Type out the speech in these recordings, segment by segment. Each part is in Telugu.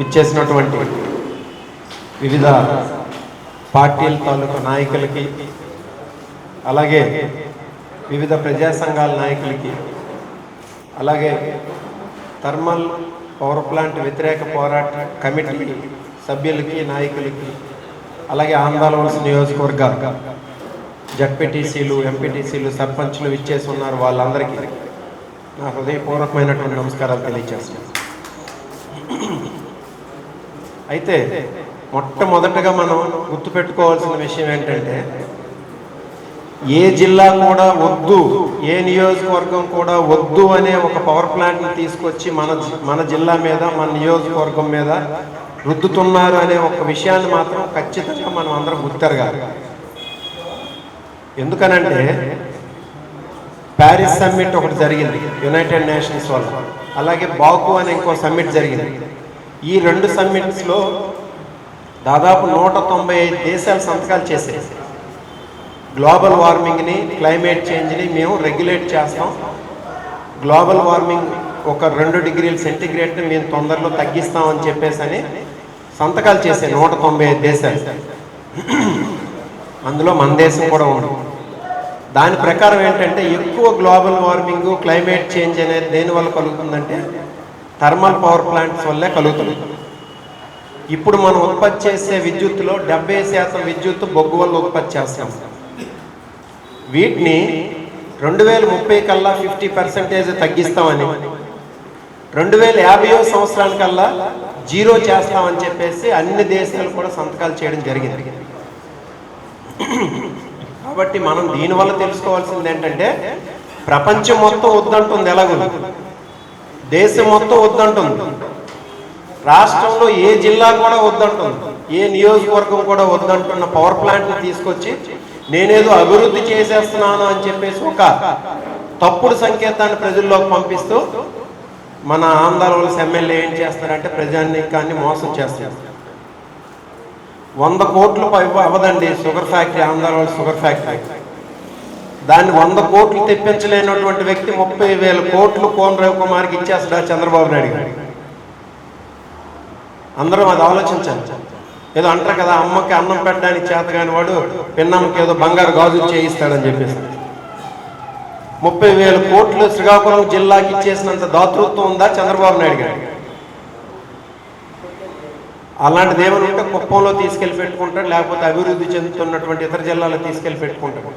ఇచ్చేసినటువంటి వివిధ పార్టీల తాలూకు నాయకులకి అలాగే వివిధ ప్రజా సంఘాల నాయకులకి అలాగే థర్మల్ పవర్ ప్లాంట్ వ్యతిరేక పోరాట కమిటీ సభ్యులకి నాయకులకి అలాగే ఆంధ్రవలస నియోజకవర్గ జడ్పీటీసీలు ఎంపీటీసీలు సర్పంచ్లు ఇచ్చేసి ఉన్నారు వాళ్ళందరికీ నా హృదయపూర్వకమైనటువంటి నమస్కారాలు తెలియజేస్తున్నాను అయితే మొట్టమొదటగా మనం గుర్తుపెట్టుకోవాల్సిన విషయం ఏంటంటే ఏ జిల్లా కూడా వద్దు ఏ నియోజకవర్గం కూడా వద్దు అనే ఒక పవర్ ప్లాంట్ని తీసుకొచ్చి మన మన జిల్లా మీద మన నియోజకవర్గం మీద రుద్దుతున్నారు అనే ఒక విషయాన్ని మాత్రం ఖచ్చితంగా మనం అందరం గుర్తెరగాలి. ఎందుకనంటే ప్యారిస్ సమ్మిట్ ఒకటి జరిగింది యునైటెడ్ నేషన్స్ వల్ల. అలాగే బాకు అనే ఇంకో సమ్మిట్ జరిగింది. ఈ రెండు సమ్మిట్స్లో దాదాపు నూట తొంభై ఐదు దేశాలు సంతకాలు చేసే గ్లోబల్ వార్మింగ్ని క్లైమేట్ చేంజ్ని మేము రెగ్యులేట్ చేస్తాం. గ్లోబల్ వార్మింగ్ ఒక రెండు డిగ్రీల సెంటిగ్రేడ్ని మేము తొందరలో తగ్గిస్తామని చెప్పేసి అని సంతకాలు చేసే నూట తొంభై ఐదు దేశాలు. అందులో మన దేశం కూడా ఉండదు దాని ప్రకారం ఏంటంటే ఎక్కువ గ్లోబల్ వార్మింగ్ క్లైమేట్ చేంజ్ అనేది దేని వల్ల కలుగుతుందంటే థర్మల్ పవర్ ప్లాంట్స్ వల్లే కలుగుతుంది. ఇప్పుడు మనం ఉత్పత్తి చేసే విద్యుత్తులో డెబ్బై శాతం విద్యుత్ బొగ్గు వల్ల ఉత్పత్తి చేస్తాం. వీటిని రెండు వేల ముప్పై కల్లా ఫిఫ్టీ పర్సెంటేజ్ తగ్గిస్తామని రెండు వేల యాభైవ సంవత్సరానికల్లా జీరో చేస్తామని చెప్పేసి అన్ని దేశాలు కూడా సంతకాలు చేయడం జరిగింది. కాబట్టి మనం దీనివల్ల తెలుసుకోవాల్సింది ఏంటంటే ప్రపంచం మొత్తం వద్దంటుంది ఎలాగో. దేశం మొత్తం వద్దంటుంది. రాష్ట్రంలో ఏ జిల్లా కూడా వద్దంటుంది. ఏ నియోజకవర్గం కూడా వద్దంటున్న పవర్ ప్లాంట్ని తీసుకొచ్చి నేనేదో అభివృద్ధి చేసేస్తున్నాను అని చెప్పేసి ఒక తప్పుడు సంకేతాన్ని ప్రజల్లోకి పంపిస్తూ మన ఆంధ్రవలస ఎమ్మెల్యే ఏం చేస్తారంటే ప్రజానీకాన్ని మోసం చేస్తారు. వంద కోట్లు పై sugar factory Andhravalasa sugar factory దాన్ని వంద కోట్లు తెప్పించలేనటువంటి వ్యక్తి ముప్పై వేల కోట్లు కోన్ రవికుమార్కి ఇచ్చేస్తాడా చంద్రబాబు నాయుడు గారు? అందరం అది ఆలోచించాలి. ఏదో అంటారు కదా అమ్మకి అన్నం పెట్టడానికి చేత కాని వాడు పిన్నమ్మకి ఏదో బంగారు గాజులు చేయిస్తాడని చెప్పేసి. ముప్పై వేల కోట్లు శ్రీకాకుళం జిల్లాకి ఇచ్చేసినంత దాతృత్వం ఉందా చంద్రబాబు నాయుడు గారు? అలాంటి దేవుని ఉంటే కుప్పంలో తీసుకెళ్ళి పెట్టుకుంటాడు లేకపోతే అభివృద్ధి చెందుతున్నటువంటి ఇతర జిల్లాలో తీసుకెళ్ళి పెట్టుకుంటాడు.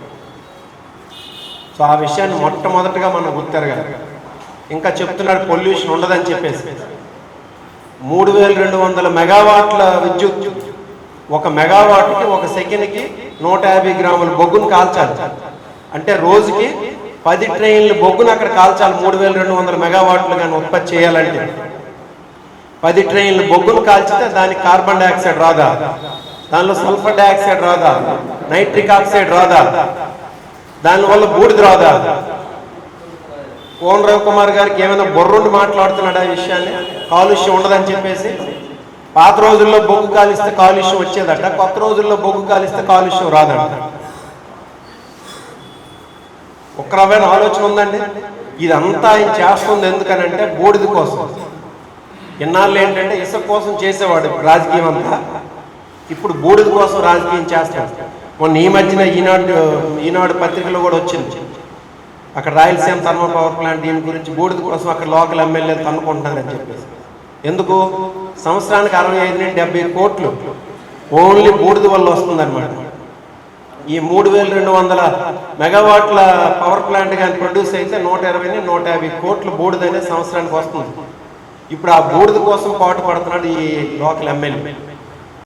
సో ఆ విషయాన్ని మొట్టమొదటిగా మనం గుర్తెరగాలి ఇంకా చెప్తున్నాడు పొల్యూషన్ ఉండదని చెప్పేసి. మూడు వేల రెండు వందల మెగావాట్ల విద్యుత్ ఒక మెగావాట్కి ఒక సెకండ్కి నూట యాభై గ్రాముల బొగ్గును కాల్చాలి. అంటే రోజుకి పది ట్రైన్లు బొగ్గును అక్కడ కాల్చాలి మూడు వేల రెండు వందల మెగావాట్లు కానీ ఉత్పత్తి చేయాలంటే. పది ట్రైన్లు బొగ్గును కాల్చితే దానికి కార్బన్ డైఆక్సైడ్ రాదా? దానిలో సల్ఫర్ డైఆక్సైడ్ రాదా? నైట్రిక్ ఆక్సైడ్ రాదా? దానివల్ల బూడిద రాదా? కోన రవికుమార్ గారికి ఏమైనా బొర్రుండి మాట్లాడుతున్నాడు ఆ విషయాన్ని? కాలుష్యం ఉండదని చెప్పేసి? పాత రోజుల్లో బొగ్గు కాలిస్తే కాలుష్యం వచ్చేదట కొత్త రోజుల్లో బొగ్గు కాలిస్తే కాలుష్యం రాదట. ఒక్క రవ్వైన ఆలోచన ఉందండి? ఇదంతా ఆయన చేస్తుంది ఎందుకనంటే బూడిద కోసం. ఇన్నాళ్ళు ఏంటంటే ఇసుక కోసం చేసేవాడు రాజకీయం అంతా ఇప్పుడు బూడిద కోసం రాజకీయం చేస్తాడు. మొన్న ఈ మధ్యన ఈనాడు ఈనాడు పత్రికలో కూడా వచ్చింది. అక్కడ రాయలసీమ థర్మల్ పవర్ ప్లాంట్ దీని గురించి బూడిద కోసం అక్కడ లోకల్ ఎమ్మెల్యేలు తన్నుకుంటున్నారని చెప్పేసి. ఎందుకు? సంవత్సరానికి అరవై ఐదు నుండి డెబ్బై కోట్లు ఓన్లీ బూడిద వల్ల వస్తుందన్నమాట. ఈ మూడు వేల రెండు వందల మెగావాట్ల పవర్ ప్లాంట్ కానీ ప్రొడ్యూస్ అయితే నూట ఇరవై నుండి నూట యాభై కోట్లు బూడిద అనేది సంవత్సరానికి వస్తుంది. ఇప్పుడు ఆ బూడిద కోసం పాటు పడుతున్నాడు ఈ లోకల్ ఎమ్మెల్యే.